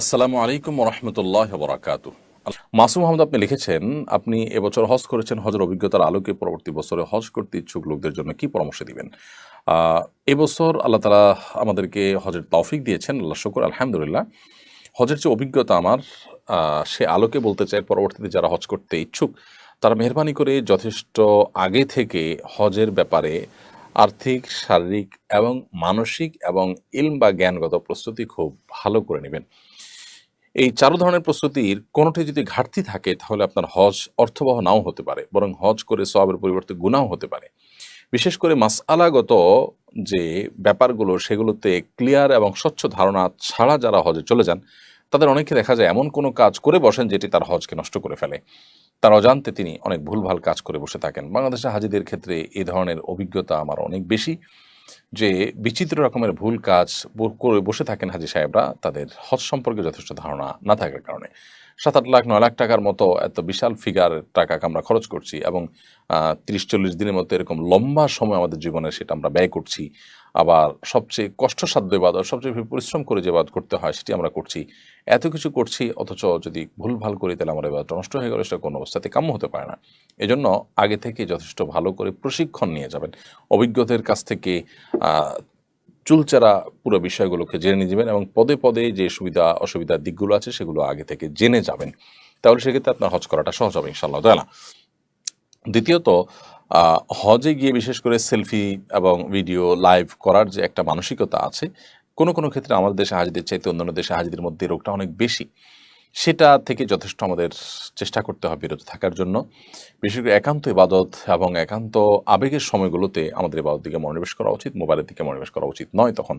আসসালামু আলাইকুম রহমতুল্লাহ বরাকাত মাসুম আহমদ, আপনি লিখেছেন, আপনি এবছর হজ করেছেন, হজের অভিজ্ঞতার আলোকে পরবর্তী বছরে হজ করতে ইচ্ছুক লোকদের জন্য কি পরামর্শ দিবেন? এবছর আল্লাহ তালা আমাদেরকে হজের তৌফিক দিয়েছেন, আল্লাহ শুকুর, আলহামদুলিল্লাহ। হজের যে অভিজ্ঞতা আমার সে আলোকে বলতে চাই, পরবর্তীতে যারা হজ করতে ইচ্ছুক, তারা মেহরবানি করে যথেষ্ট আগে থেকে হজের ব্যাপারে আর্থিক, শারীরিক এবং মানসিক এবং ইলম বা জ্ঞানগত প্রস্তুতি খুব ভালো করে নেবেন। এই চারু ধরনের প্রস্তুতির কোনোটি যদি ঘাটতি থাকে, তাহলে আপনার হজ অর্থবহ নাও হতে পারে, বরং হজ করে সবের পরিবর্তে গুণাও হতে পারে। বিশেষ করে মাসআলাগত যে ব্যাপারগুলো, সেগুলোতে ক্লিয়ার এবং স্বচ্ছ ধারণা ছাড়া যারা হজে চলে যান, তাদের অনেকে দেখা যায় এমন কোনো কাজ করে বসেন যেটি তার হজকে নষ্ট করে ফেলে। তার অজান্তে তিনি অনেক ভুলভাল কাজ করে বসে থাকেন। বাংলাদেশের হাজিদের ক্ষেত্রে এই ধরনের অভিজ্ঞতা আমার অনেক বেশি। যে বিচিত্র রকমের ভুল কাজ করে বসে থাকেন হাজি সাহেবরা, তাদের হজ সম্পর্কে যথেষ্ট ধারণা না থাকার কারণে। সাত আট লাখ, নয় লাখ টাকার মতো এত বিশাল ফিগার টাকা আমরা খরচ করছি এবং তিরিশ চল্লিশ দিনের মতো এরকম লম্বা সময় আমাদের জীবনে সেটা আমরা ব্যয় করছি। আবার সবচেয়ে কষ্টসাধ্য এবাদত সবচেয়ে পরিশ্রম করে যে এবাদত করতে হয়, সেটি আমরা করছি। এত কিছু করছি, অথচ যদি ভুলভাল করি, তাহলে আমার এবার নষ্ট হয়ে গেলে, সেটা কোনো অবস্থাতে কাম্য হতে পারে না। এজন্য আগে থেকে যথেষ্ট ভালো করে প্রশিক্ষণ নিয়ে যাবেন। অভিজ্ঞদের কাছ থেকে চুলচারা পুরো বিষয়গুলোকে জেনে নিয়ে যাবেন এবং পদে পদে যে সুবিধা, অসুবিধার দিকগুলো আছে, সেগুলো আগে থেকে জেনে যাবেন। তাহলে সেক্ষেত্রে আপনার হজ করাটা সহজ হবে ইনশাল্লাহ তালা দ্বিতীয়ত হজে গিয়ে বিশেষ করে সেলফি এবং ভিডিও লাইভ করার যে একটা মানসিকতা আছে, কোনো কোনো ক্ষেত্রে আমাদের দেশে হাজিদের চাইতে অন্যান্য দেশে হাজিদের মধ্যে রোগটা অনেক বেশি। সেটা থেকে যথেষ্ট আমাদের চেষ্টা করতে হবে, বিরত থাকার জন্য। বিশেষ করে একান্ত ইবাদত এবং একান্ত আবেগের সময়গুলোতে আমাদের ইবাদত দিকে মনোনিবেশ করা উচিত, মোবাইলের দিকে মনোনিবেশ করা উচিত নয়। তখন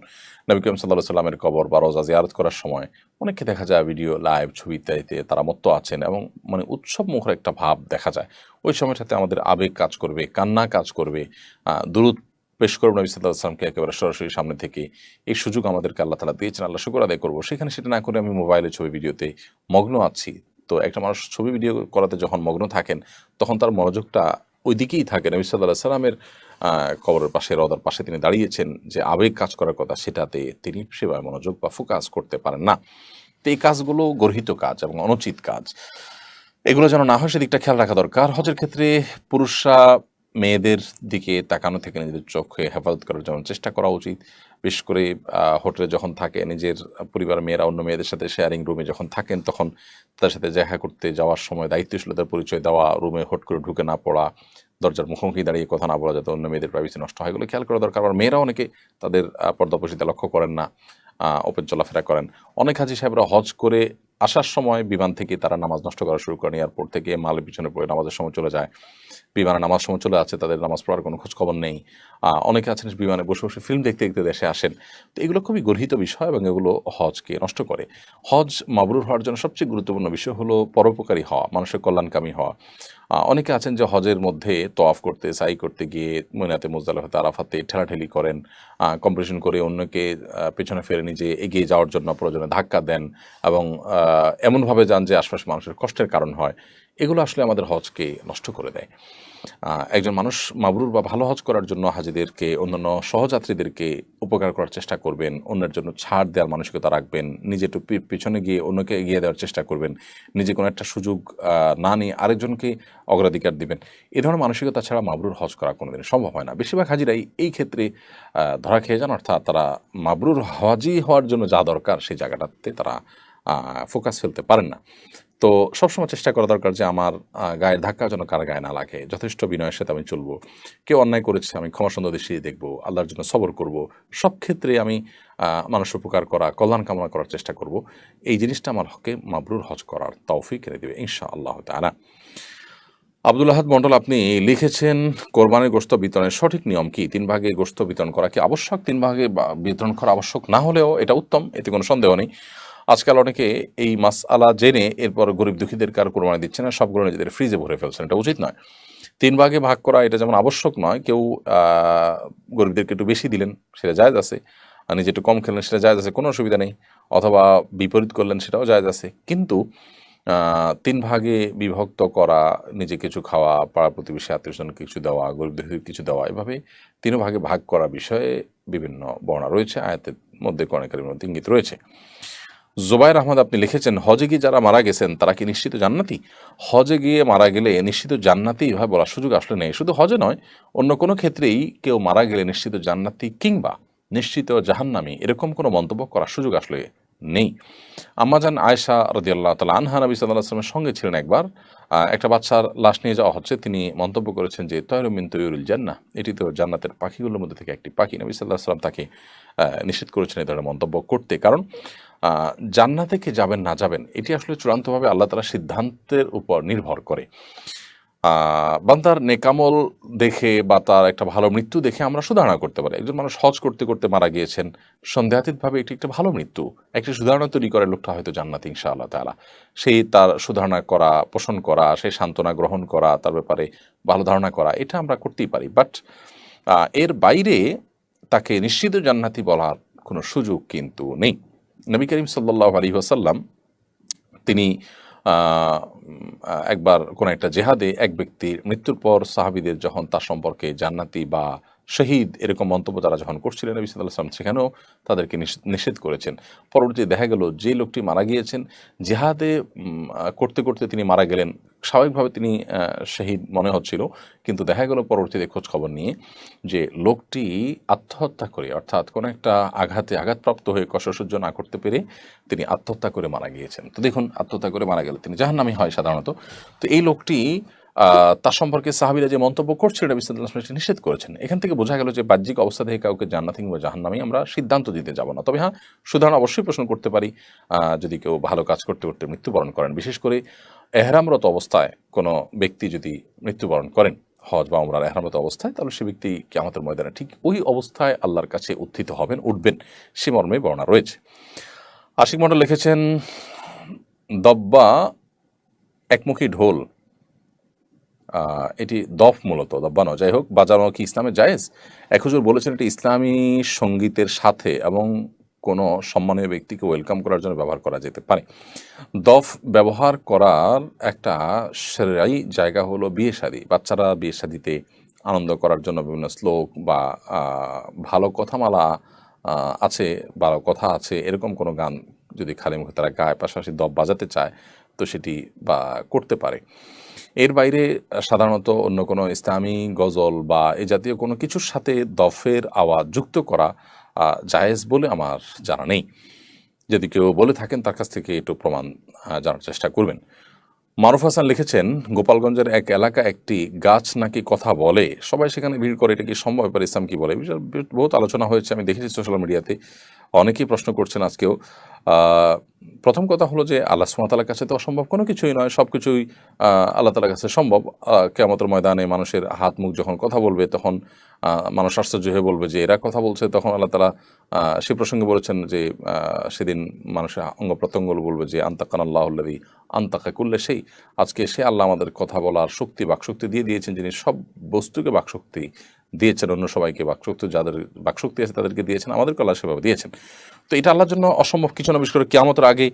নবী করিম সাল্লাহ সাল্লামের কবর বা রোজা জিয়ারত করার সময় অনেককে দেখা যায় ভিডিও, লাইভ ছবি ইত্যাদিতে তারা মত্ত আছেন এবং মানে উৎসব মুখর একটা ভাব দেখা যায়। ওই সময়টাতে আমাদের আবেগ কাজ করবে, কান্না কাজ করবে দুরুদ পেশ করব নবী সাল্লাহ আসলামকে একেবারে সরাসরি সামনে থেকে এই সুযোগ আমাদেরকে আল্লাহ তালা দিয়েছেন। আল্লাহ শুকর আদায় করব। সেখানে সেটা না করে আমি মোবাইলে ছবি ভিডিওতে মগ্ন আছি। তো একটা মানুষ ছবি ভিডিও করাতে যখন মগ্ন থাকেন, তখন তার মনোযোগটা ওই দিকেই থাকে। নবী সাল্লাহ সাল্লামের কবরের পাশে রদার পাশে তিনি দাঁড়িয়েছেন যে আবেগ কাজ করার কথা, সেটাতে তিনি সেভাবে মনোযোগ বা ফোকাস করতে পারেন না। তো এই কাজগুলো গর্হিত কাজ এবং অনুচিত কাজ। এগুলো যেন না হয়, সেদিকটা খেয়াল রাখা দরকার। হজের ক্ষেত্রে পুরুষরা মেয়েদের দিকে তাকানো থেকে নিজেদের চোখে হেফাজত করার জন্য চেষ্টা করা উচিত। বিশেষ করে হোটেলে যখন থাকে, নিজের পরিবার মেয়েরা অন্য মেয়েদের সাথে শেয়ারিং রুমে যখন থাকেন, তখন তাদের সাথে দেখা করতে যাওয়ার সময় দায়িত্বশীলতার পরিচয় দেওয়া রুমে হট করে ঢুকে না পড়া, দরজার মুখোমুখি দাঁড়িয়ে কথা না বলা যাতে অন্য মেয়েদের প্রাইভেসি নষ্ট হয়, এগুলো খেয়াল করা দরকার। আবার মেয়েরা অনেকে তাদের পর্দাপসিতে লক্ষ্য করেন না ওপেন চলাফেরা করেন। অনেক হাজি সাহেবরা হজ করে আসার সময় বিমান থেকে তারা নামাজ নষ্ট করা শুরু করেন এয়ারপোর্ট থেকে মালের পিছনে পড়ে নামাজের সময় চলে যায়। বিমানে নামাজ সময় চলে আছে তাদের নামাজ পড়ার কোনো খোঁজ খবর নেই অনেকে আছেন বিমানে বসে বসে ফিল্ম দেখতে দেখতে দেশে আসেন। তো এগুলো খুবই গর্হিত বিষয় এবং এগুলো হজকে নষ্ট করে। হজ মাবরুর হওয়ার জন্য সবচেয়ে গুরুত্বপূর্ণ বিষয় হলো পরোপকারী হওয়া, মানুষের কল্যাণকামী হওয়া। অনেকে আছেন যে হজের মধ্যে তফ করতে, সাই করতে গিয়ে মইনাতে মুজদালাফাতে আরাফাতে ঠেলাঠেলি করেন। কম্পিটিশন করে অন্যকে পেছনে ফেরে নিজে এগিয়ে যাওয়ার জন্য প্রয়োজনে ধাক্কা দেন এবং এমনভাবে যান যে আশপাশ মানুষের কষ্টের কারণ হয়। এগুলো আসলে আমাদের হজকে নষ্ট করে দেয়। একজন মানুষ মাবরুর বা ভালো হজ করার জন্য হাজিদেরকে, অন্যান্য সহযাত্রীদেরকে উপকার করার চেষ্টা করবেন, অন্যের জন্য ছাড় দেওয়ার মানসিকতা রাখবেন, নিজে একটু পিছনে গিয়ে অন্যকে এগিয়ে দেওয়ার চেষ্টা করবেন, নিজে কোনো একটা সুযোগ না নিয়ে আরেকজনকে অগ্রাধিকার দিবেন। এ ধরনের মানসিকতা ছাড়া মাবরুর হজ করা কোনোদিন সম্ভব হয় না। বেশিরভাগ হাজিরাই এই ক্ষেত্রে ধরা খেয়ে যান, অর্থাৎ তারা মাবরুর হজই হওয়ার জন্য যা দরকার সেই জায়গাটাতে তারা ফোকাস ফেলতে পারেন না। তো সবসময় চেষ্টা করা দরকার যে আমার গায়ের ধাক্কা যেন কার গায়ে না লাগে। যথেষ্ট বিনয়ের সাথে আমি চলবো। কেউ অন্যায় করেছে, আমি ক্ষমা সুন্দর দৃষ্টিতে দেখব, আল্লাহর জন্য সবর করব। সব ক্ষেত্রে আমি মানুষ উপকার করা, কল্যাণ কামনা করার চেষ্টা করব। এই জিনিসটা আমার হকে মাবরুর হজ করার তৌফিক এনে দেবে ইনশা আল্লাহ তালা আব্দুল আহাদ মন্ডল, আপনি লিখেছেন, কোরবানির গোস্ত বিতরণের সঠিক নিয়ম কি? তিন ভাগে গোস্ত বিতরণ করা কি আবশ্যক? তিন ভাগে বিতরণ করা আবশ্যক না হলেও এটা উত্তম, এতে কোনো সন্দেহ নেই। আজকাল অনেকে এই মাস আলা জেনে এরপর গরিব দুঃখীদের কার কোরবানি দিচ্ছে না, সবগুলো নিজেদের ফ্রিজে ভরে ফেলছেন। এটা উচিত নয়। তিন ভাগে ভাগ করা এটা যেমন আবশ্যক নয়, কেউ গরিবদেরকে একটু বেশি দিলেন, সেটা জায়জ আছে। আর নিজে একটু কম খেলেন, সেটা জায়জ আছে, কোনো অসুবিধা নেই। অথবা বিপরীত করলেন, সেটাও জায়জ আছে। কিন্তু তিন ভাগে বিভক্ত করা, নিজে কিছু খাওয়া, পাড়া প্রতিবেশী আত্মীয়স্বজন কিছু দেওয়া গরিবদের কিছু দেওয়া, এভাবে তিন ভাগে ভাগ করা বিষয়ে বিভিন্ন বর্ণনা রয়েছে, আয়াতের মধ্যে কর্ণকারীর মধ্যে ইঙ্গিত রয়েছে। জোবাইর আহমদ, আপনি লিখেছেন, হজে গিয়ে যারা মারা গেছেন, তারা কি নিশ্চিত জান্নাতি? হজে গিয়ে মারা গেলে নিশ্চিত জান্নাতি এভাবে বলার সুযোগ আসলে নেই। শুধু হজে নয়, অন্য কোনো ক্ষেত্রেই কেউ মারা গেলে নিশ্চিত জান্নাতি কিংবা নিশ্চিত জাহান্নামি, এরকম কোনো মন্তব্য করার সুযোগ আসলে নেই। আম্মাজান আয়েশা রদিয়াল্লাহ তালা আনহা, নবী আসলামের সঙ্গে ছিলেন একবার। একটা বাচ্চার লাশ নিয়ে যাওয়া হচ্ছে, তিনি মন্তব্য করেছেন যে তয়রমিন তৈরুল জান্না এটি তো জান্নাতের পাখিগুলোর মধ্যে থেকে একটি পাখি। নবী সাল্লাহ সাল্লাম তাকে নিষেধ করেছেন এই ধরনের মন্তব্য করতে। কারণ জান্নাতে কে যাবেন, না যাবেন, এটি আসলে চূড়ান্তভাবে আল্লাহ তালা সিদ্ধান্তের উপর নির্ভর করে। বান্দার নেকামল দেখে বা তার একটা ভালো মৃত্যু দেখে আমরা সুধারণা করতে পারি। একজন মানুষ হজ করতে করতে মারা গিয়েছেন, সন্দেহাতীতভাবে এটি একটা ভালো মৃত্যু, একটি সুধারণা তৈরি করে লোকটা হয়তো জান্নাত ইনশা আল্লাহ তালা সেই তার সুধারণা করা, পোষণ করা সেই সান্ত্বনা গ্রহণ করা, তার ব্যাপারে ভালো ধারণা করা, এটা আমরা করতেই পারি। বাট এর বাইরে তাকে নিশ্চিত জান্নাতি বলার কোনো সুযোগ কিন্তু নেই। নবী করিম সাল্লাহ আলী ওয়াসাল্লাম তিনি একবার কোনো একটা জেহাদে এক ব্যক্তির মৃত্যুর পর সাহাবিদের যখন তার সম্পর্কে জান্নাতি বা শহীদ এরকম মন্তব্য তারা যখন করছিলেন, নবী সাল্লাম সেখানেও তাদেরকে নিষেধ- করেছেন। পরবর্তীতে দেখা গেল যে লোকটি মারা গিয়েছেন, জেহাদে করতে করতে তিনি মারা গেলেন। স্বাভাবিকভাবে তিনি শহীদ মনে হচ্ছিল, কিন্তু দেখা গেল পরবর্তীতে খোঁজ খবর নিয়ে যে লোকটি আত্মহত্যা করে, অর্থাৎ কোনো একটা আঘাতে আঘাতপ্রাপ্ত হয়ে কষ্ট সহ্য না করতে পেরে তিনি আত্মহত্যা করে মারা গিয়েছেন। তো দেখুন, আত্মহত্যা করে মারা গেলে তিনি জাহান্নামী হয় সাধারণত। তো এই লোকটি তার সম্পর্কে সাহাবিরা যে মন্তব্য করছিলেন সাল্লাল্লাহু আলাইহি ওয়াসাল্লাম নিষেধ করেছেন। এখান থেকে বোঝা গেল যে বাহ্যিক অবস্থা থেকে কাউকে জান্নাতি কিংবা জাহান্নামী আমরা সিদ্ধান্ত দিতে যাব না। তবে হ্যাঁ সুতরাং অবশ্যই প্রশ্ন করতে পারি যদি কেউ ভালো কাজ করতে করতে মৃত্যুবরণ করেন। বিশেষ করে এহরামরত অবস্থায় কোনো ব্যক্তি যদি মৃত্যুবরণ করেন, হজ বা উমরার এহরামত অবস্থায়, তাহলে সে ব্যক্তি আমাদের ময়দানে ঠিক ওই অবস্থায় আল্লাহর কাছে উত্থিত হবেন, উঠবেন। সে মর্মে বর্ণনা রয়েছে। আশিক মন্ডল লিখেছেন, দব্বা একমুখী ঢোল এটি দফ মূলত দব্বানো যাই হোক, বাজানো কি ইসলামে জায়েজ? এক হুজুর বলেছেন এটি ইসলামী সঙ্গীতের সাথে এবং কোনো সম্মানীয় ব্যক্তিকে ওয়েলকাম করার জন্য ব্যবহার করা যেতে পারে। দফ ব্যবহার করার একটা সেরাই জায়গা হলো বিয়ে শাদী। বাচ্চারা বিয়ে শাদিতে আনন্দ করার জন্য বিভিন্ন শ্লোক বা ভালো কথামালা আছে, ভালো কথা আছে, এরকম কোনো গান যদি খালি মুখে তারা গায়, পাশাপাশি দফ বাজাতে চায়, তো সেটি বা করতে পারে। এর বাইরে সাধারণত অন্য কোনো ইসলামী গজল বা এ জাতীয় কোনো কিছুর সাথে দফের আওয়াজ যুক্ত করা জায়েজ বলে আমার জানা নেই। যদি কেউ বলে থাকেন, তার কাছ থেকে একটু প্রমাণ জানার চেষ্টা করবেন। মারুফ হাসান লিখেছেন, গোপালগঞ্জের এক এলাকা একটি গাছ নাকি কথা বলে? সবাই সেখানে ভিড় করে, এটা কি সম্ভব? ইসলাম কি বলে? বহুত আলোচনা হয়েছে, আমি দেখেছি সোশ্যাল মিডিয়াতে অনেকেই প্রশ্ন করছেন আজকেও প্রথম কথা হলো যে আল্লাহ সুমাতালার কাছে তো অসম্ভব কোনো কিছুই নয় সব কিছুই আল্লাহ তালার কাছে সম্ভব। কেমতের ময়দানে মানুষের হাত মুখ যখন কথা বলবে তখন মানুষ আশ্চর্য হয়ে বলবে যে এরা কথা বলছে। তখন আল্লাহ তালা সে প্রসঙ্গে বলেছেন যে সেদিন মানুষের অঙ্গ প্রত্যঙ্গ বলবে যে আন্তাকান আল্লাহল্লাদি আন্তাকা করলে সেই আজকে সে আল্লাহ আমাদের কথা বলার শক্তি, বাকশক্তি দিয়ে দিয়েছেন। যিনি সব বস্তুকে বাকশক্তি দিয়েছেন অন্য সবাইকে, বাকশক্তি যাদের, বাকশক্তি আছে তাদেরকে দিয়েছেন, আমাদেরকে আল্লাহ সেভাবে দিয়েছেন। তো এটা আল্লাহর জন্য অসম্ভব, কিছু না, বিশেষ করে কেয়ামতের আগে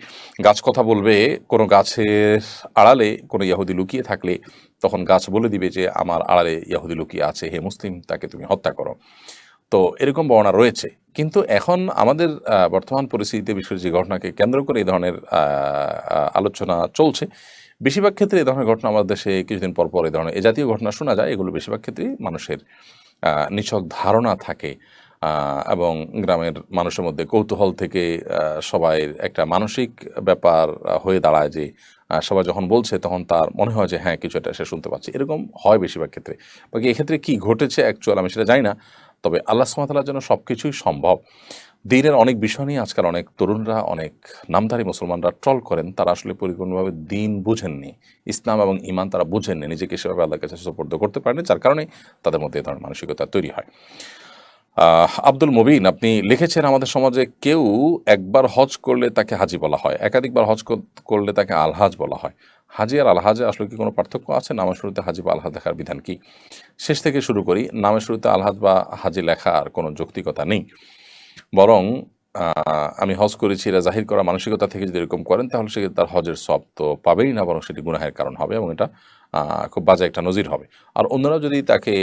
গাছ কথা বলবে, কোনো গাছের আড়ালে কোনো ইয়াহুদি লুকিয়ে থাকলে তখন গাছ বলে দিবে যে, আমার আড়ালে ইয়াহুদি লুকিয়ে আছে, হে মুসলিম, তাকে তুমি হত্যা করো। তো এরকম বর্ণনা রয়েছে। কিন্তু এখন আমাদের বর্তমান পরিস্থিতিতে বিশ্বের যে ঘটনাকে কেন্দ্র করে এই ধরনের আলোচনা চলছে, বেশিরভাগ ক্ষেত্রে এই ধরনের ঘটনা আমাদের দেশে কিছুদিন পর পর এই ধরনের এ জাতীয় ঘটনা শোনা যায়, এগুলো বেশিরভাগ ক্ষেত্রেই মানুষের নিছক ধারণা থাকে এবং গ্রামের মানুষের মধ্যে কৌতূহল থেকে সবাই একটা মানসিক ব্যাপার হয়ে দাঁড়ায় যে সবাই যখন বলছে তখন তার মনে হয় যে হ্যাঁ কিছু একটা সে শুনতে পাচ্ছে। এরকম হয় বেশিরভাগ ক্ষেত্রে। বাকি এক্ষেত্রে কি ঘটেছে অ্যাকচুয়াল আমি সেটা জানি না, তবে আল্লাহ সুমাতালার জন্য সব কিছুই সম্ভব। দিনের অনেক বিষয় নিয়ে আজকাল অনেক তরুণরা, অনেক নামধারী মুসলমানরা ট্রল করেন, তারা আসলে পরিপূর্ণভাবে দিন বুঝেননি। ইসলাম এবং ইমান তারা বুঝেননি, নিজেকে সেভাবে আল্লাহর কাছে সুপর্দ করতে পারেনি, যার কারণে তাদের মধ্যে এ ধরনের মানসিকতা তৈরি হয়। আব্দুল মুবিন, আপনি লিখেছেন, আমাদের সমাজে কেউ একবার হজ করলে তাকে হাজি বলা হয়, একাধিকবার হজ করলে তাকে আলহাজ বলা হয়। হাজি আর আলহাজে আসলে কি কোনো পার্থক্য আছে? নামের শুরুতে হাজি বা আলহাজ লেখার বিধান কি? শেষ থেকে শুরু করি, নামের শুরুতে আলহাজ বা হাজি লেখার কোনো যৌক্তিকতা নেই। বরং আমি হজ করেছি এরা জাহির করা মানসিকতা থেকে যদি এরকম করেন, তাহলে সে তার হজের সব তো পাবেই না, বরং সেটি গুনাহের কারণ হবে এবং এটা খুব বাজে একটা নজির হবে। আর অন্যরা যদি তাকে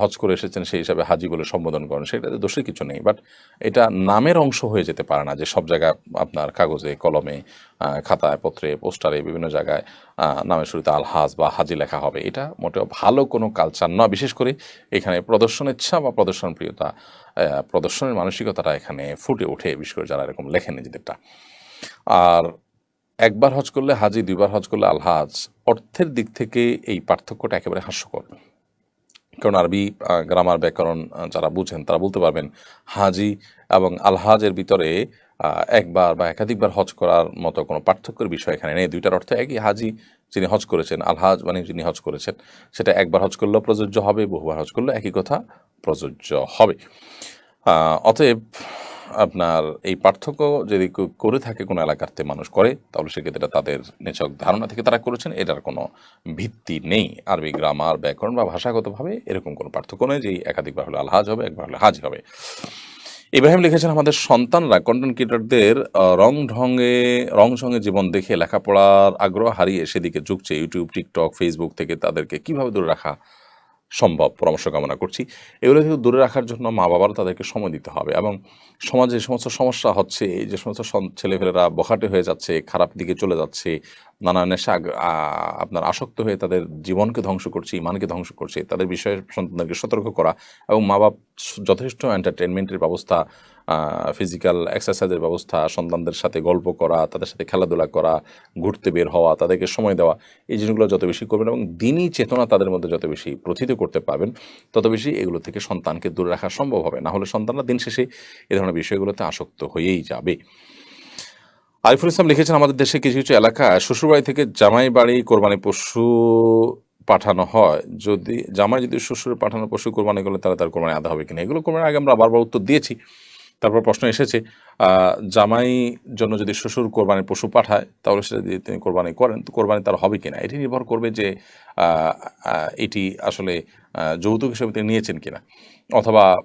হজ করে এসেছেন সেই হিসাবে হাজি বলে সম্বোধন করেন, সেটাতে দোষের কিছু নেই। বাট এটা নামের অংশ হয়ে যেতে পারে না যে সব জায়গায় আপনার কাগজে, কলমে খাতায়, পত্রে, পোস্টারে, বিভিন্ন জায়গায় নামের শুরুতে আলহাজ বা হাজি লেখা হবে। এটা মোটেও ভালো কোনো কালচার নয়। বিশেষ করে এখানে প্রদর্শন ইচ্ছা বা প্রদর্শন প্রিয়তা প্রদর্শনের মানসিকতাটা এখানে ফুটে ওঠে, বিশেষ করে যারা এরকম লেখেন নিজেদেরটা। আর একবার হজ করলে হাজি, দুইবার হজ করলে আলহাজ, অর্থের দিক থেকে এই পার্থক্যটা একেবারে হাস্যকর। কারণ আরবি গ্রামার ব্যাকরণ যারা বুঝেন তারা বলতে পারবেন হাজি এবং আলহাজের ভিতরে একবার বা একাধিকবার হজ করার মতো কোনো পার্থক্যের বিষয় এখানে নেই। দুইটার অর্থ একই, হাজি যিনি হজ করেছেন, আলহাজ মানে যিনি হজ করেছেন, সেটা একবার হজ করলেও প্রযোজ্য হবে, বহুবার হজ করলেও একই কথা, প্রযোজ্য হবে। অতএব আপনার এই পার্থক্য যদি করে থাকে কোনো এলাকাতে মানুষ করে, তাহলে সেক্ষেত্রে তাদের নিছক ধারণা থেকে তারা করেছেন, এটার কোনো ভিত্তি নেই। আরবি গ্রামার, ব্যাকরণ বা ভাষাগতভাবে এরকম কোনো পার্থক্য নেই যে একাধিকবার হলে আলহাজ হবে, একবার হলে হাজ হবে। ইব্রাহিম লিখেছেন, আমাদের সন্তানরা কন্টেন্ট ক্রিয়েটরদের রং ঢঙ্গে রং সঙ্গে জীবন দেখে লেখাপড়ার আগ্রহ হারিয়ে সেদিকে ঝুঁকছে। ইউটিউব টিকটক ফেসবুক থেকে তাদেরকে কীভাবে দূরে রাখা সম্ভব পরামর্শ কামনা করছি। এগুলো থেকে দূরে রাখার জন্য মা বাবারও তাদেরকে সময় দিতে হবে এবং সমাজে যে সমস্ত সমস্যা হচ্ছে, যে সমস্ত ছেলেপেলেরা বখাটে হয়ে যাচ্ছে, খারাপ দিকে চলে যাচ্ছে নানা নেশা আপনার আসক্ত হয়ে তাদের জীবনকে ধ্বংস করছে, ইমানকে ধ্বংস করছে, তাদের বিষয়ে সন্তানদেরকে সতর্ক করা এবং মা বাপ যথেষ্ট এন্টারটেনমেন্টের ব্যবস্থা ফিজিক্যাল এক্সারসাইজের ব্যবস্থা, সন্তানদের সাথে গল্প করা, তাদের সাথে খেলাধুলা করা, ঘুরতে বের হওয়া, তাদেরকে সময় দেওয়া, এই জিনিসগুলো যত বেশি করবেন এবং দিনই চেতনা তাদের মধ্যে যত বেশি প্রথিত করতে পারবেন, তত বেশি এগুলো থেকে সন্তানকে দূরে রাখা সম্ভব হবে। না হলে সন্তানরা দিন শেষে এ ধরনের বিষয়গুলোতে আসক্ত হয়েই যাবে। আরিফুল ইসলাম লিখেছেন, আমাদের দেশে কিছু কিছু এলাকা শ্বশুরবাড়ি থেকে জামাই বাড়ি কোরবানি পশু পাঠানো হয়। যদি জামাই যদি শ্বশুর পাঠানো পশু কোরবানি করলে তাহলে তার কোরবানি আদা হবে কিনা? এগুলো কোরবানির আগে আমরা বারবার উত্তর দিয়েছি। তারপর প্রশ্ন এসেছে জামাই জন্য যদি শ্বশুর কোরবানির পশু পাঠায়, তাহলে সেটা যদি তিনি কোরবানি করেন। তো কোরবানি তার হবে কিনা? এটি নির্ভর করবে যে এটি আসলে যৌতুক হিসেবে তিনি নিয়েছেন কিনা? অথবা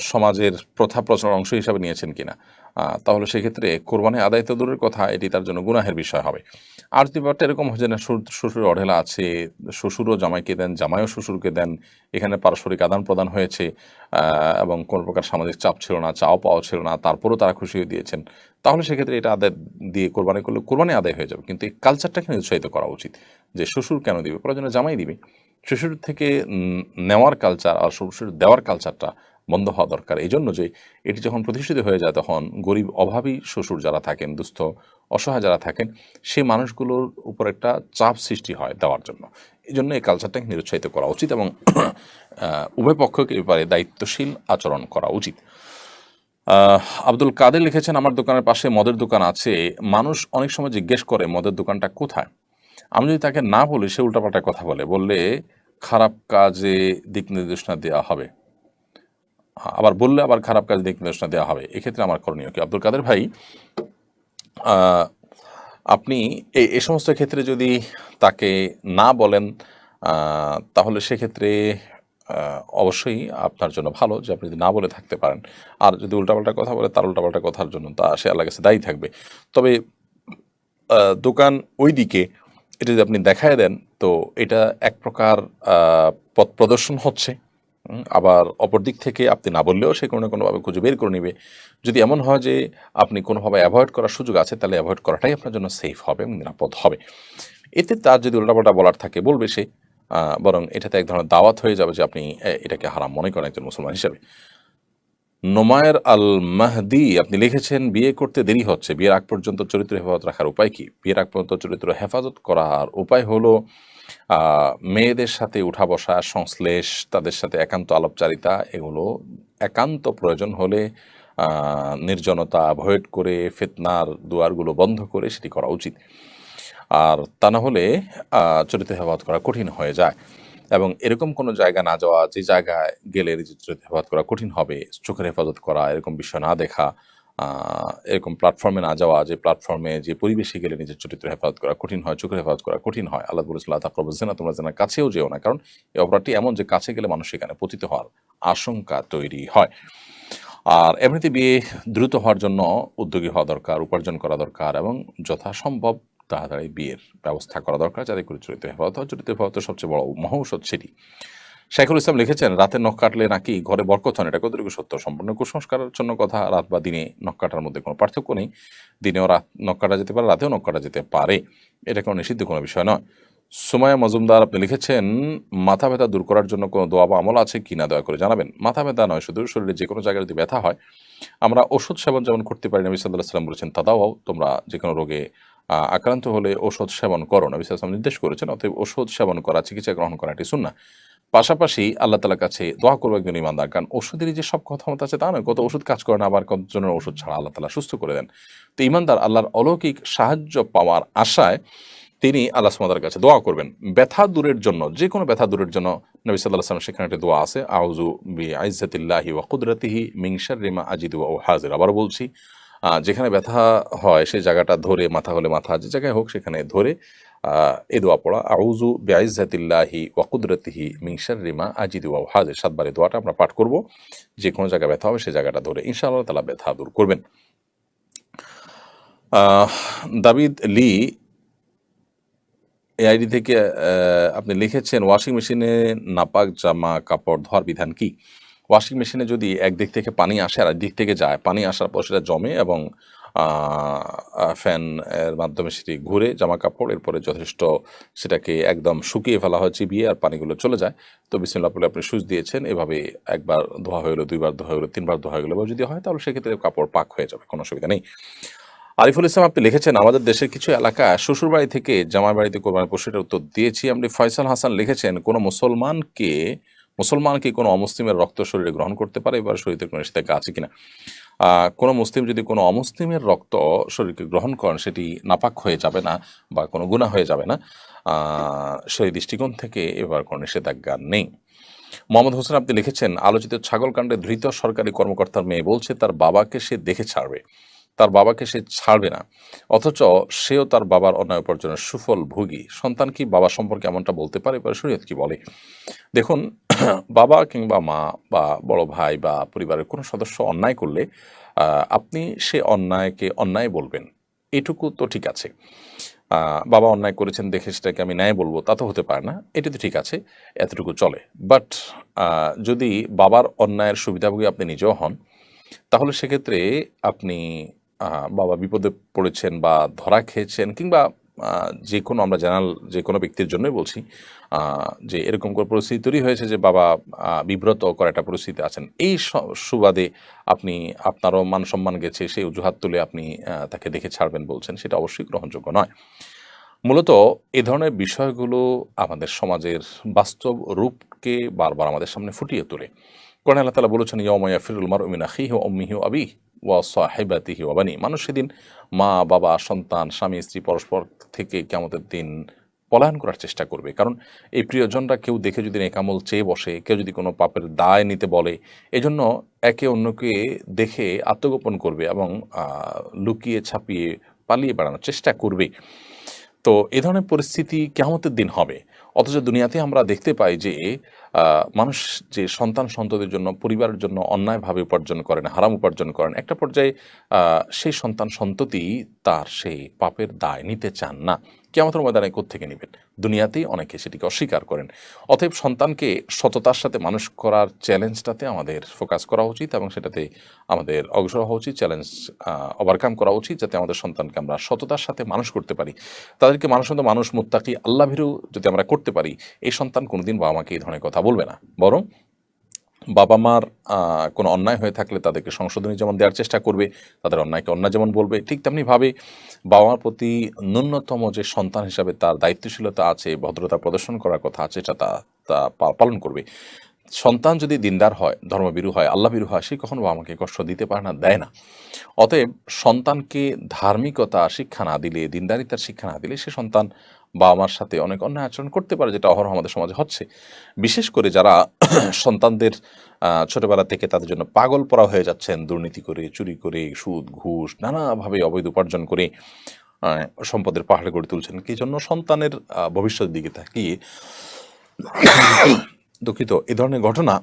সমাজের প্রথা প্রচার অংশ হিসাবে নিয়েছেন কিনা? তাহলে সেক্ষেত্রে কোরবানি আদায় তো দূরের কথা, এটি তার জন্য গুনাহের বিষয় হবে। আর যদি ব্যাপারটা এরকম হয় যে, না, শ্বশুর- অঢেলা আছে, শ্বশুরও জামাইকে দেন, জামাইও শ্বশুরকে দেন, এখানে পারস্পরিক আদান প্রদান হয়েছে এবং কোনো প্রকার সামাজিক চাপ ছিল না চাও পাওয়া ছিল না, তারপরেও তারা খুশি হয়ে দিয়েছেন, তাহলে সেক্ষেত্রে এটা আদায় দিয়ে কোরবানি করলে কোরবানি আদায় হয়ে যাবে। কিন্তু এই কালচারটাকে উৎসাহিত করা উচিত যে, শ্বশুর কেন দিবে? প্রয়োজনে জামাই দিবে। শ্বশুর থেকে নেওয়ার কালচার আর শ্বশুর দেওয়ার কালচারটা বন্ধ হওয়া দরকার। এই জন্য যে এটি যখন প্রতিষ্ঠিত হয়ে যায় তখন গরিব, অভাবী শ্বশুর যারা থাকেন, দুস্থ, অসহায় যারা থাকেন, সেই মানুষগুলোর উপর একটা চাপ সৃষ্টি হয় দেওয়ার জন্য। এই জন্য এই কালচারটাকে নিরুৎসাহিত করা উচিত এবং উভয় পক্ষকে ব্যাপারে দায়িত্বশীল আচরণ করা উচিত। আব্দুল কাদের লিখেছেন, আমার দোকানের পাশে মদের দোকান আছে। মানুষ অনেক সময় জিজ্ঞেস করে, মদের দোকানটা কোথায়? আমি যদি তাকে না বলি, সে উল্টাপাল্টা কথা বলে। বললে, খারাপ কাজে দিক নির্দেশনা দেওয়া হবে। আবার বললে, আবার খারাপ কাজে দিক নির্দেশনা দেওয়া হবে। এক্ষেত্রে আমার করণীয় কি? আব্দুল কাদের ভাই আপনি এই এ সমস্ত ক্ষেত্রে যদি তাকে না বলেন তাহলে সেক্ষেত্রে অবশ্যই আপনার জন্য ভালো যে আপনি যদি না বলে থাকতে পারেন। আর যদি উল্টাপাল্টা কথা বলে, তার উল্টাপাল্টা কথার জন্য তা সে আল্লাহ কাছে দায়ী থাকবে। তবে দোকান ওই দিকে এটা যদি আপনি দেখায় দেন, তো এটা এক প্রকার পথ প্রদর্শন হচ্ছে। আবার অপর দিক থেকে আপনি না বললেও সে কোনো না কোনোভাবে খুঁজে বের করে নেবে। যদি এমন হয় যে আপনি কোনোভাবে অ্যাভয়েড করার সুযোগ আছে, তাহলে অ্যাভয়েড করাটাই আপনার জন্য সেফ হবে এবং নিরাপদ হবে। এতে তার যদি উল্টাপাল্টা বলার থাকে, বলবে সে বরং এটাতে এক ধরনের দাওয়াত হয়ে যাবে যে আপনি এটাকে হারাম মনে করেন একজন মুসলমান হিসেবে। নোমায়ের আল মাহদি আপনি লিখেছেন, বিয়ে করতে দেরি হচ্ছে। বিয়ের আগ পর্যন্ত চরিত্র হেফাজত রাখার উপায় কি? বিয়ের আগ পর্যন্ত চরিত্র হেফাজত করার উপায় হলো মেয়েদের সাথে উঠা বসা, সংশ্লেষ, তাদের সাথে একান্ত আলাপচারিতা, এগুলো একান্ত প্রয়োজন হলে নির্জনতা অ্যাভয়েড করে, ফেতনার দুয়ারগুলো বন্ধ করে সেটি করা উচিত। আর তা না হলে চরিত্র হেফাজত করা কঠিন হয়ে যায়। এবং এরকম কোনো জায়গা না যাওয়া, যে জায়গায় গেলে চরিত্র হেফাজত করা কঠিন হবে, চোখের হেফাজত করা, এরকম বিষয় না দেখা এরকম প্ল্যাটফর্মে না যাওয়া, যে প্ল্যাটফর্মে যে পরিবেশে গেলে নিজের চরিত্র হেফাজত করা কঠিন হয়, চোখের হেফাজত করা কঠিন হয়। আল্লাহ বলেছিল্লাহ তাকরবুজেনা তোমরা যেন, কাছেও যেও না। কারণ এই অপরাধটি এমন যে কাছে গেলে মানুষ সেখানে পতিত হওয়ার আশঙ্কা তৈরি হয়। আর এমনিতে বিয়ে দ্রুত হওয়ার জন্য উদ্যোগী হওয়া দরকার, উপার্জন করা দরকার এবং যথাসম্ভব তাড়াতাড়ি বিয়ের ব্যবস্থা করা দরকার, যাতে করে চরিত্র হেফাজত হয়। চরিত্র হেফাজতের সবচেয়ে বড় মহৌষধ সেটি। শেখুল ইসলাম লিখেছেন, রাতে নখ কাটলে নাকি ঘরে বরকত হন এটা কতটুকু সত্য? সম্পূর্ণ কুসংস্কারের জন্য কথা, রাত বা দিনে নখ কাটার মধ্যে কোনো পার্থক্য নেই। দিনেও রাত নখ কাটা যেতে পারে, রাতেও নখ কাটা যেতে পারে। এটা কোনো নিষিদ্ধ কোনো বিষয় নয়। সুমায়া মজুমদার, আপনি লিখেছেন, মাথা ব্যথা দূর করার জন্য কোনো দোয়া বা আমল আছে কি না দয়া করে জানাবেন। মাথা ব্যথা নয়, শুধু শরীরে যে কোনো জায়গায় যদি ব্যথা হয়, আমরা ওষুধ সেবন যেমন করতে পারি, নবী সাল্লাহ সাল্লাম বলেছেন তাদাও তোমরা যে কোনো রোগে আক্রান্ত হলে ওষুধ সেবন করো। নবী সাল্লাম নির্দেশ করেছেন, অতএব ওষুধ সেবন করা, চিকিৎসা গ্রহণ করা এটি শুননা পাশাপাশি আল্লাহ তালার কাছে দোয়া করব একজন ইমানদার কারণ ওষুধেরই যে সব ক্ষমতা আছে তা নয়, কত ওষুধ কাজ করে না, আবার কতজনের ওষুধ ছাড়া আল্লাহ তালা সুস্থ করে দেন। তো ইমানদার আল্লাহর অলৌকিক সাহায্য পাওয়ার আশায় তিনি আল্লাহ সুমাদার কাছে দোয়া করবেন। ব্যথা দূরের জন্য যে কোনো ব্যথা দূরের জন্য নবী সাল্লাহ আসলাম সেখানে একটি দোয়া আছে আউজু বি আইজাতিল্লাহি ওয়া কুদরতিহি মিংসার রিমা আজিদু ও হাজির আবার বলছি যেখানে ব্যথা হয়, সেই জায়গাটা ধরে, মাথা হলে মাথা, যে জায়গায় হোক সেখানে ধরে এ দোয়া পড়া। আউজু বি আইজাতিল্লাহি ওয়া কুদরতিহি মিংসার রিমা আজিদু ও হাজির সাতবার এই দোয়াটা আমরা পাঠ করব। যে কোনো জায়গায় ব্যথা হবে সেই জায়গাটা ধরে ইনশাআল্লাহ তালা ব্যথা দূর করবেন। দাবিদ লি এই আইডি থেকে আপনি লিখেছেন, ওয়াশিং মেশিনে নাপাক জামা কাপড় ধোয়ার বিধান কি? ওয়াশিং মেশিনে যদি একদিক থেকে পানি আসে আর দিক থেকে যায়, পানি আসার পর সেটা জমে এবং ফ্যান এর মাধ্যমে সেটি ঘুরে জামা কাপড় এরপরে যথেষ্ট সেটাকে একদম শুকিয়ে ফেলা হয়, চিবিয়ে আর পানিগুলো চলে যায়। তো বিসমিল্লাহ বলে আপনি সুচ দিয়েছেন, এভাবে একবার ধোয়া হয়ে গেলো, দুইবার ধোয়া হয়ে গেলো, তিনবার ধোয়া হয়ে গেলো যদি হয় তাহলে সেক্ষেত্রে কাপড় পাক হয়ে যাবে, কোনো অসুবিধা নেই। আরিফুল ইসলাম, আপনি লিখেছেন, আমাদের দেশের কিছু এলাকা শ্বশুরবাড়ি থেকে জামাই বাড়িতে কোরবানি পশুটার উত্তর দিয়েছি। আপনি ফয়সাল হাসান লিখেছেন, কোনো মুসলমানকে মুসলমানকে কোনো অমুসলিমের রক্ত শরীরে গ্রহণ করতে পারে, এবার শরীরে কোনো নিষেধাজ্ঞা আছে কিনা? কোনো মুসলিম যদি কোনো অমুসলিমের রক্ত শরীরকে গ্রহণ করেন, সেটি নাপাক হয়ে যাবে না বা কোনো গুণা হয়ে যাবে না। সেই দৃষ্টিকোণ থেকে এবার কোনো নিষেধাজ্ঞা নেই। মোহাম্মদ হোসেন আপনি লিখেছেন, আলোচিত ছাগলকাণ্ডে ধৃত সরকারি কর্মকর্তার মেয়ে বলছে, তার বাবাকে সে দেখে ছাড়বে। তার বাবাকে সে ছাড়বে না। অথচ সেও তার বাবার অন্যায় উপার্জনের সুফল ভোগী সন্তান কি বাবা সম্পর্কে এমনটা বলতে পারে? এবার শরীয়ত কি বলে? দেখুন, বাবা কিংবা মা বা বড় ভাই বা পরিবারের কোনো সদস্য অন্যায় করলে আপনি সে অন্যায়কে অন্যায় বলবেন। এটুকু তো ঠিক আছে। বাবা অন্যায় করেছেন দেখে সেটাকে আমি ন্যায় বলব, তা তো হতে পারে না। এটি তো ঠিক আছে, এতটুকু চলে। বাট যদি বাবার অন্যায়ের সুবিধাভোগী আপনি নিজেও হন, তাহলে সেক্ষেত্রে আপনি বাবা বিপদে পড়েছেন বা ধরা খেয়েছেন কিংবা যে কোনো আমরা জানাল, যে কোনো ব্যক্তির জন্যই বলছি যে এরকম করে পরিস্থিতি তৈরি হয়েছে যে বাবা বিব্রত করা একটা পরিস্থিতি আছেন। এই সুবাদে আপনি, আপনারও মান সম্মান গেছে, সেই অজুহাত তুলে আপনি তাকে দেখে ছাড়বেন বলছেন, সেটা অবশ্যই গ্রহণযোগ্য নয়। মূলত এ ধরনের বিষয়গুলো আমাদের সমাজের বাস্তব রূপকে বারবার আমাদের সামনে ফুটিয়ে তোলে। কোরআন আল্লাহ তালা বলেছেন ইয়মায়া ফিরুল মার উমিন আখি ও অম্মিহি আবি ওয়া সাহেবাতিহি মানুষ সেদিন মা, বাবা, সন্তান, স্বামী, স্ত্রী পরস্পর থেকে কেমতের দিন পলায়ন করার চেষ্টা করবে। কারণ এই প্রিয়জনরা কেউ দেখে যদি নেকামল চেয়ে বসে, কেউ যদি কোনো পাপের দায় নিতে বলে, এজন্য একে অন্যকে দেখে আত্মগোপন করবে এবং লুকিয়ে ছাপিয়ে পালিয়ে বেড়ানোর চেষ্টা করবে। তো এ ধরনের পরিস্থিতি কেমতের দিন হবে। অথচ দুনিয়াতে আমরা দেখতে পাই যে মানুষ যে সন্তান সন্ততির জন্য, পরিবারের জন্য অন্যায়ভাবে উপার্জন করেন, হারাম উপার্জন করেন, একটা পর্যায়ে সেই সন্তান সন্ততি তার সেই পাপের দায় নিতে চান না। কেমতের ময়দানে থেকে নেবেন? দুনিয়াতেই অনেকে সেটিকে অস্বীকার করেন। অতএব সন্তানকে সততার সাথে মানুষ করার চ্যালেঞ্জটাতে আমাদের ফোকাস করা উচিত এবং সেটাতে আমাদের অগ্রসর হওয়া উচিত চ্যালেঞ্জ ওভারকাম করা উচিত যাতে আমাদের সন্তানকে আমরা সততার সাথে মানুষ করতে পারি। তাদেরকে মানুষ মানুষ, মুত্তাকি, আল্লাহ ভীরু যদি আমরা করতে পারি, এই সন্তান কোনোদিন বাবা মাকে এই ধরনের কথা বলবে না। বরং বাবা মার কোনো অন্যায় হয়ে থাকলে তাদেরকে সংশোধনী যেমন দেওয়ার চেষ্টা করবে, তাদের অন্যায়কে অন্যায় যেমন বলবে, ঠিক তেমনিভাবে বাবা মার প্রতি ন্যূনতম যে সন্তান হিসাবে তার দায়িত্বশীলতা আছে, ভদ্রতা প্রদর্শন করার কথা আছে, এটা তা তা পালন করবে। সন্তান যদি দিনদার হয় ধর্মবিরু হয় আল্লাহবিরু হয়, সে কখনো বাবা মাকে কষ্ট দিতে পারে না, দেয় না। অতএব সন্তানকে ধার্মিকতা, শিক্ষা না দিলে, দিনদারিতার শিক্ষা না দিলে সে সন্তান বাবা মার সাথে অনেক অন্যায় আচরণ করতে পারে যেটা অহরহ আমাদের সমাজে হচ্ছে। বিশেষ করে যারা সন্তানদের ছোটবেলা থেকে তাদের জন্য পাগল পড়া হয়ে যাচ্ছেন দুর্নীতি করে চুরি করে সুদ ঘুষ নানাভাবে অবৈধ উপার্জন করে সম্পদের পাহাড়ে গড়ে তুলছেন কি জন্য সন্তানের আহ, ভবিষ্যতের দিকে তাকিয়ে দুঃখিত এ ধরনের ঘটনা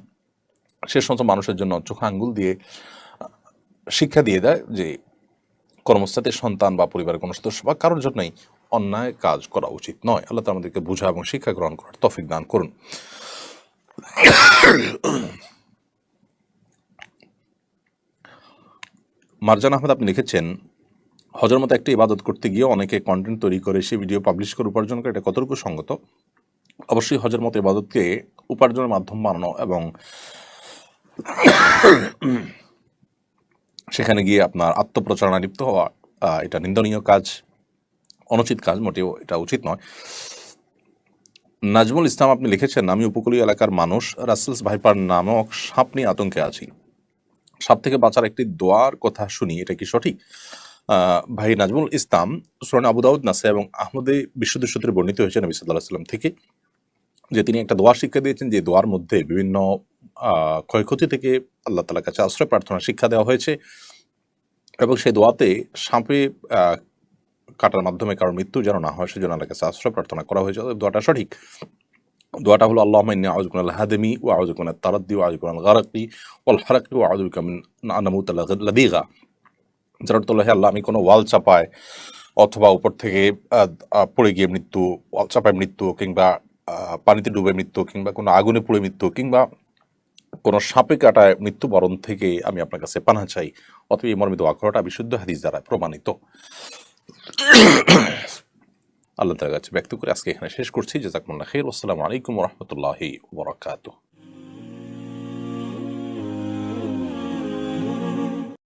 সে সমস্ত মানুষের জন্য চোখে আঙ্গুল দিয়ে শিক্ষা দিয়ে দেয় যে কর্মস্থাতে সন্তান বা পরিবারের কোনো সদস্য বা কারোর জন্যই অন্যায় কাজ করা উচিত নয়। আল্লাহ তাআলা আমাদেরকে বোঝা এবং শিক্ষা গ্রহণ করার তফিক দান করুন। মারজান আহমেদ, আপনি লিখেছেন, হজের মতো একটা ইবাদত করতে গিয়ে অনেকে কন্টেন্ট তৈরি করে সে ভিডিও পাবলিশ করে, উপার্জন করে, এটা কতটুকু সঙ্গত? অবশ্যই হজের মতো ইবাদতকে উপার্জনের মাধ্যম বানানো এবং সেখানে গিয়ে আপনার আত্মপ্রচারণা লিপ্ত হওয়া এটা নিন্দনীয় কাজ। অনুচিত কাজ, মোটেও এটা উচিত নয়। নাজমুল ইসলাম আপনি লিখেছেন, আমি উপকূলীয় এলাকার মানুষ, রাসেলস ভাইপার নামক সাপ নিয়ে আতঙ্কে আছি। সাপ থেকে বাঁচার একটি দোয়ার কথা শুনি, এটা কি সঠিক? ভাই নাজমুল ইসলাম, সুরান আবু দাউদ, নাসে এবং আহমদে বিশুদ্ধ সূত্রে বর্ণিত হয়েছে নবী সাল্লাহ সাল্লাম থেকে যে তিনি একটা দোয়া শিক্ষা দিয়েছেন, যে দোয়ার মধ্যে বিভিন্ন ক্ষয়ক্ষতি থেকে আল্লাহ তালার কাছে আশ্রয় প্রার্থনা শিক্ষা দেওয়া হয়েছে এবং সেই দোয়াতে সাপে কাটার মাধ্যমে কারোর মৃত্যু যেন না হয়, সেজন্য আল্লাহর কাছে আশ্রয় প্রার্থনা করা হয়েছে। দোয়াটা সঠিক। দোয়াটা হলো আল্লাহ ইন্নি আউযুকুন আল হাদামি ওয়া আউযুকুন আত তারাদ্দি ওয়া আউযুকুন আল গারাকি ওয়াল হারাকি ওয়া আউযুবিকা মিন আনামুত লাদিগা। যার অর্থ হে আল্লাহ, আমি কোনো ওয়াল চাপায় অথবা উপর থেকে পড়ে গিয়ে মৃত্যু, ওয়াল চাপায় মৃত্যু কিংবা পানিতে ডুবে মৃত্যু কিংবা কোনো আগুনে পুড়ে মৃত্যু কিংবা কোনো সাপে কাটায় মৃত্যুবরণ থেকে আমি আপনার কাছে পানা চাই। অথবা এই মর্মিত আখড়াটা বিশুদ্ধ হাদিস দ্বারা প্রমাণিত। আল্লাহ তার কাছে ব্যক্ত করে আজকে এখানে শেষ করছি জাজাকুমুল্লাহ খের আসসালামু আলাইকুম রহমতুল্লাহি ওবরাকাতুহ